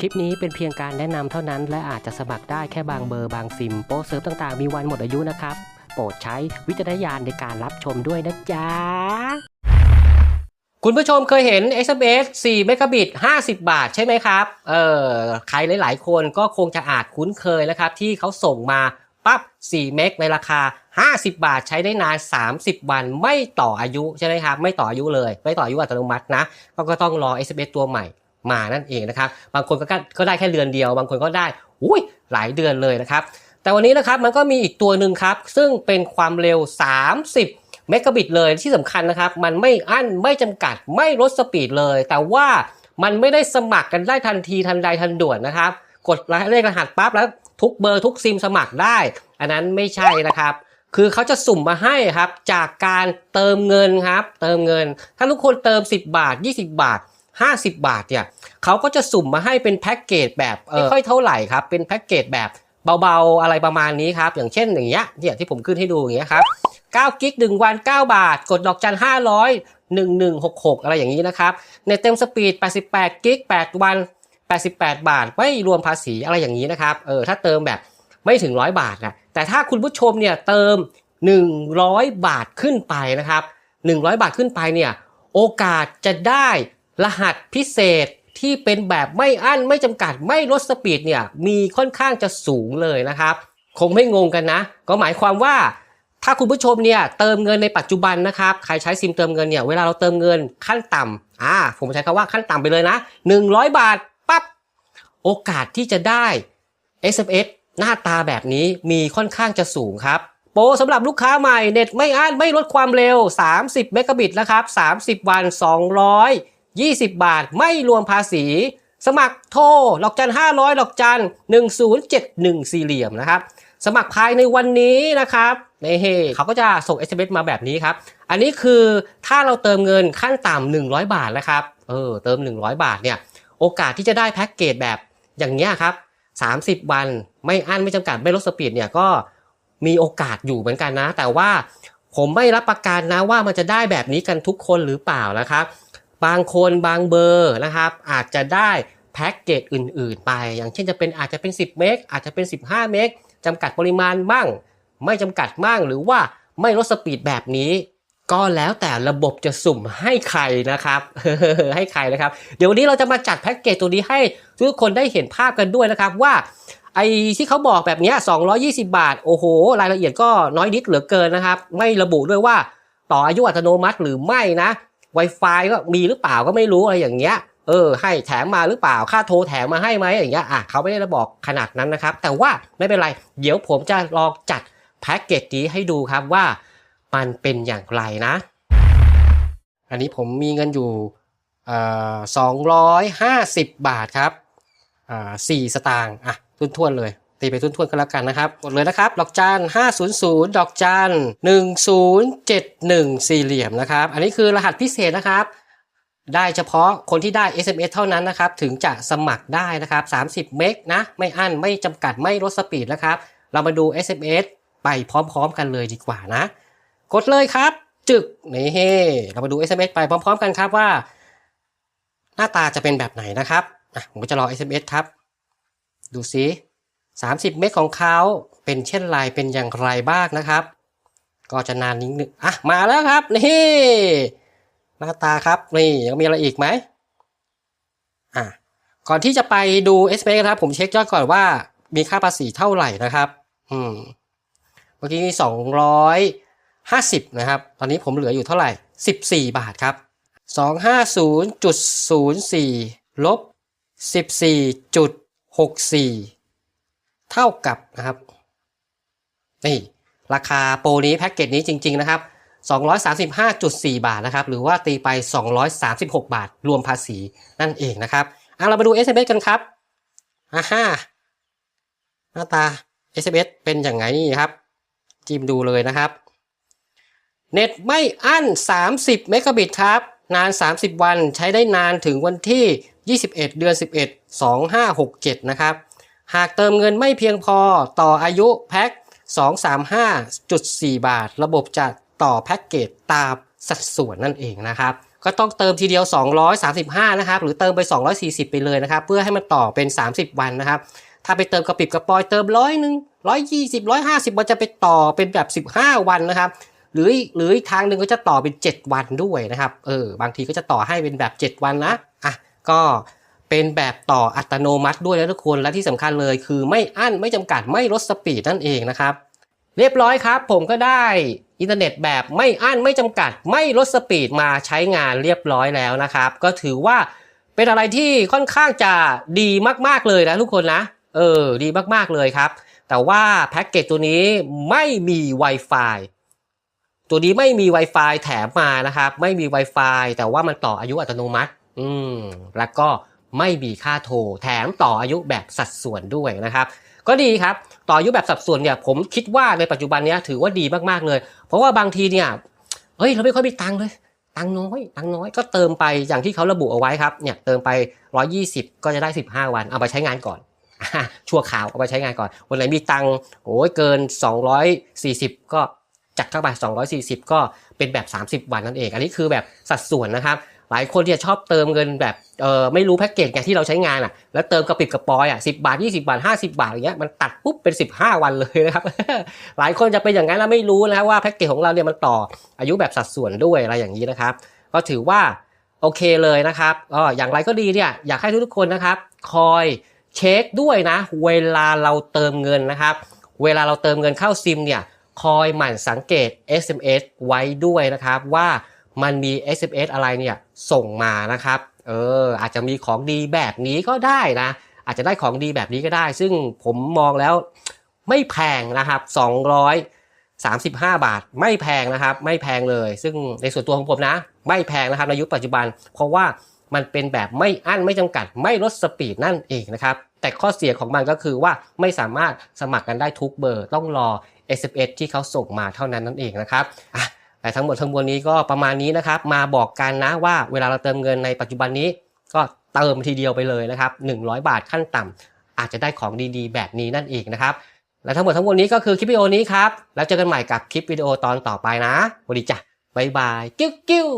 คลิปนี้เป็นเพียงการแนะนำเท่านั้น และอาจจะสมัครได้แค่บางเบอร์บางซิม โปรเซิร์ฟต่างๆ มีวันหมดอายุนะครับ โปรดใช้วิจารณญาณในการรับชมด้วยนะจ๊ะ คุณผู้ชมเคยเห็น SMS 4 เมกะบิต 50 บาทใช่ไหมครับ เออใครหลาย ๆ คนก็คงจะอาจคุ้นเคยนะครับ ที่เขาส่งมาปั๊บ 4 เมกในราคา 50 บาทใช้ได้นาน 30 วันไม่ต่ออายุใช่ไหมครับ ไม่ต่ออายุเลย ไม่ต่ออายุอัตโนมัตินะ ก็ก็ต้องรอ SMS ตัวใหม่ มานั่นเองนะครับ บางคนก็ก็ได้แค่เดือนเดียว บางคนก็ได้อุ้ยหลายเดือนเลยนะครับ แต่วันนี้นะครับมันก็มีอีกตัวหนึ่งครับ ซึ่งเป็นความเร็ว 30 เมกะบิตเลยที่สำคัญนะครับ มันไม่อั้นไม่จำกัดไม่ลดสปีดเลย แต่ว่ามันไม่ได้สมัครกันได้ทันทีทันใดทันด่วนนะครับ กดเลขรหัสปั๊บแล้วทุกเบอร์ทุกซิมสมัครได้ อันนั้นไม่ใช่นะครับ คือเขาจะสุ่มมาให้ครับจากการเติมเงินครับ เติมเงิน ถ้าทุกคนเติม 10 บาท 20 บาท 50 บาทเนี่ยเขาก็จะสุ่มมาให้เป็นแพ็กเกจแบบไม่ค่อยเท่าไหร่ครับ เป็นแพ็กเกจแบบเบาๆอะไรประมาณนี้ครับ อย่างเช่นอย่างเงี้ยเนี่ยที่ผมขึ้นให้ดูอย่างเงี้ยครับ9กิก1วัน 9 บาท กดดอกจัน 500 1166 อะไรอย่างนี้นะครับ ในเต็มสปีด 88กิก8วัน 88 บาท ไม่รวมภาษีอะไรอย่างนี้นะครับ เออถ้าเติมแบบไม่ถึง 100 บาทนะแต่ถ้าคุณผู้ชมเนี่ยเติม 100 บาทขึ้นไปนะครับ 100 บาทขึ้นไปเนี่ยโอกาสจะได้ รหัสพิเศษที่เป็นแบบไม่อั้นไม่จำกัดไม่ลดสปีดเนี่ยมีค่อนข้างจะสูงเลยนะครับ คงไม่งงกันนะ ก็หมายความว่า ถ้าคุณผู้ชมเนี่ยเติมเงินในปัจจุบันนะครับใครใช้ซิมเติมเงินเนี่ยเวลาเราเติมเงินขั้นต่ำอ่าผมใช้คำว่าขั้นต่ำไปเลยนะ 100 บาทปั๊บโอกาสที่จะได้ SMS หน้าตาแบบนี้มีค่อนข้างจะสูงครับ โปรสำหรับลูกค้าใหม่เน็ตไม่อั้นไม่ลดความเร็ว 30 เมกะบิตนะครับ 30 วัน 20 บาทไม่รวมภาษี สมัครโทรดอกจัน 500ดอกจัน 1071 สี่เหลี่ยมนะครับ สมัครภายในวันนี้นะครับนี่เขาก็จะส่ง SMS มาแบบนี้ครับ อันนี้คือถ้าเราเติมเงินขั้นต่ำ100 บาทนะครับ เออ เติม 100 บาทเนี่ย โอกาสที่จะได้แพ็กเกจแบบอย่างเงี้ยครับ 30 วัน ไม่อั้นไม่จำกัดไม่ลดสปีดเนี่ยก็มีโอกาสอยู่เหมือนกันนะ แต่ว่าผมไม่รับประกันนะว่ามันจะได้แบบนี้กันทุกคนหรือเปล่านะครับ บางคนบางเบอร์นะครับ อาจจะได้แพ็กเกจอื่น ๆ ไป อย่างเช่นจะเป็นอาจจะเป็น 10 เมกอาจจะเป็น 15 เมกจำกัดปริมาณบ้างไม่จำกัดบ้างหรือว่าไม่ลดสปีดแบบนี้ ก็แล้วแต่ระบบจะสุ่มให้ใครนะครับให้ใครนะครับ เดี๋ยววันนี้เราจะมาจัดแพ็กเกจตัวนี้ให้ทุกคนได้เห็นภาพกันด้วยนะครับว่าไอ้ที่เขาบอกแบบนี้ย220 บาท โอ้โห รายละเอียดก็น้อยนิดเหลือเกินนะครับ ไม่ระบุด้วยว่าต่ออายุอัตโนมัติหรือไม่นะ Wi-Fi ก็มีหรือเปล่าก็ไม่รู้อะไรอย่างเงี้ยเออให้แถมมาหรือเปล่าค่าโทรแถมมาให้ไหมอย่างเงี้ยอะเขาไม่ได้บอกขนาดนั้นนะครับ แต่ว่าไม่เป็นไร เดี๋ยวผมจะลองจัดแพ็กเกจนี้ให้ดูครับว่ามันเป็นอย่างไรนะ อันนี้ผมมีเงินอยู่สองร้อยห้าสิบบาทครับอ่าสี่สตางค์อะทุนทวนๆเลย ตีไปทุนทวนๆกันแล้วกันนะครับกดเลยนะครับ ดอกจัน500 ดอกจัน1071 สี่เหลี่ยมนะครับ อันนี้คือรหัสพิเศษนะครับ ได้เฉพาะคนที่ได้ SMS เท่านั้นนะครับ ถึงจะสมัครได้นะครับ 30 เมกนะ ไม่อั้น ไม่จำกัด ไม่ลดสปีดนะครับ เรามาดู SMS ไปพร้อมๆกันเลยดีกว่านะ กดเลยครับ จึกนี่เฮ้เรามาดู SMS ไปพร้อม ๆ กันครับว่า หน้าตาจะเป็นแบบไหนนะครับผมจะรอ SMS ครับ ดูซิ 30 เมกของเขาเป็นเช่นไรเป็นอย่างไรบ้างนะครับ ก็จะนานนิดนึงอะมาแล้วครับนี่หน้าตาครับนี่ยังมีอะไรอีกไหมอะก่อนที่จะไปดู SMS นะครับ ผมเช็คยอดก่อนว่ามีค่าภาษีเท่าไหร่นะครับ อืมเมื่อกี้สองร้อยห้าสิบนะครับ ตอนนี้ผมเหลืออยู่เท่าไหร่สิบสี่บาทครับสองห้าศูนย์จุดศูนย์สี่ลบสิบสี่จุดหกสี่ เท่ากับนะครับนี่ราคาโปรนี้แพ็กเกจนี้จริง ๆ นะครับ 235.4 บาทนะครับ หรือว่าตีไป 236 บาท รวมภาษีนั่นเองนะครับอะเรามาดู SMS กันครับอ่าฮ่าหน้าตา SMS เป็นอย่างไงนี่ครับ จิ้มดูเลยนะครับ เน็ตไม่อั้น 30 เมกะบิตครับ นาน 30 วันใช้ได้นานถึงวันที่ 21 เดือน 11 2567 นะครับ หากเติมเงินไม่เพียงพอต่ออายุแพ็ค235.4 บาท ระบบจะต่อแพ็กเกจตามสัดส่วนนั่นเองนะครับ ก็ต้องเติมทีเดียว 235 นะครับ หรือเติมไป 240 ไปเลยนะครับ เพื่อให้มันต่อเป็น 30 วันนะครับ ถ้าไปเติมกระปิบกระปอยเติมร้อยหนึ่งร้อยยี่สิบร้อยห้าสิบมันจะไปต่อเป็นแบบ 15 วันนะครับ หรือหรืออีกทางหนึ่งก็จะต่อเป็น 7 วันด้วยนะครับ เออบางทีก็จะต่อให้เป็นแบบ 7 วันนะ อะ ก็ เป็นแบบต่ออัตโนมัติด้วยนะทุกคน และที่สำคัญเลยคือไม่อั้นไม่จำกัดไม่ลดสปีดนั่นเองนะครับ เรียบร้อยครับ ผมก็ได้อินเทอร์เน็ตแบบไม่อั้นไม่จำกัด ไม่ลดสปีดมาใช้งานเรียบร้อยแล้วนะครับ ก็ถือว่าเป็นอะไรที่ค่อนข้างจะดีมากๆเลยนะทุกคนนะ เออ ดีมากๆเลยครับ แต่ว่าแพ็กเกจตัวนี้ไม่มี Wi-Fi ตัวนี้ไม่มี Wi-Fi แถมมานะครับ ไม่มี Wi-Fi แต่ว่ามันต่ออายุอัตโนมัติ อืม แล้วก็ ไม่มีค่าโทร แถมต่ออายุแบบสัดส่วนด้วยนะครับ ก็ดีครับ ต่ออายุแบบสัดส่วนเนี่ยผมคิดว่าในปัจจุบันเนี้ยถือว่าดีมากๆเลย เพราะว่าบางทีเนี่ยเฮ้ยเราไม่ค่อยมีตังค์เลย ตังค์น้อย ตังค์น้อยก็เติมไปอย่างที่เขาระบุเอาไว้ครับเนี่ยเติมไป 120 ก็จะได้ 15 วัน เอาไปใช้งานก่อนอชั่วคราวเอาไปใช้งานก่อน วันไหนมีตังค์โอ้ยเกิน 240 ก็จัดเข้าไป 240 ก็เป็นแบบ 30 วันนั่นเอง อันนี้คือแบบสัดส่วนนะครับ หลายคนที่ชอบเติมเงินแบบเออไม่รู้แพ็กเกจไงที่เราใช้งานอะ แล้วเติมกระปิบกระปอยอะสิบาท 20 บาท 50 บาทอย่างเงี้ยมันตัดปุ๊บเป็น 15 วันเลยนะครับ หลายคนจะเป็นอย่างนั้นแล้วไม่รู้นะครับว่าแพ็กเกจของเราเนี่ยมันต่ออายุแบบสัดส่วนด้วยอะไรอย่างนี้นะครับ ก็ถือว่าโอเคเลยนะครับก็อย่างไรก็ดีเนี่ยอยากให้ทุกๆคนนะครับ คอยเช็คด้วยนะ เวลาเราเติมเงินนะครับ เวลาเราเติมเงินเข้าซิมเนี่ยคอยหมั่นสังเกต SMS ไว้ด้วยนะครับว่า มันมี SMS อะไรเนี่ยส่งมานะครับเอออาจจะมีของดีแบบนี้ก็ได้นะ อาจจะได้ของดีแบบนี้ก็ได้ ซึ่งผมมองแล้วไม่แพงนะครับ 235 บาทไม่แพงนะครับ ไม่แพงเลย ซึ่งในส่วนตัวของผมนะ ไม่แพงนะครับในยุคปัจจุบัน เพราะว่ามันเป็นแบบไม่อั้นไม่จำกัดไม่ลดสปีดนั่นเองนะครับ แต่ข้อเสียของมันก็คือว่าไม่สามารถสมัครกันได้ทุกเบอร์ ต้องรอ SMS ที่เขาส่งมาเท่านั้นนั่นเองนะครับอะ แต่ทั้งหมดทั้งมวลนี้ก็ประมาณนี้นะครับ มาบอกกันนะว่าเวลาเราเติมเงินในปัจจุบันนี้ ก็เติมทีเดียวไปเลยนะครับ 100 บาทขั้นต่ำอาจจะได้ของดีๆ แบบนี้นั่นเองนะครับ และทั้งหมดทั้งมวลนี้ก็คือคลิปวิดีโอนี้ครับ แล้วเจอกันใหม่กับคลิปวิดีโอตอนต่อไปนะสวัสดีจ้ะบ๊ายบายกิ้วกิ้ว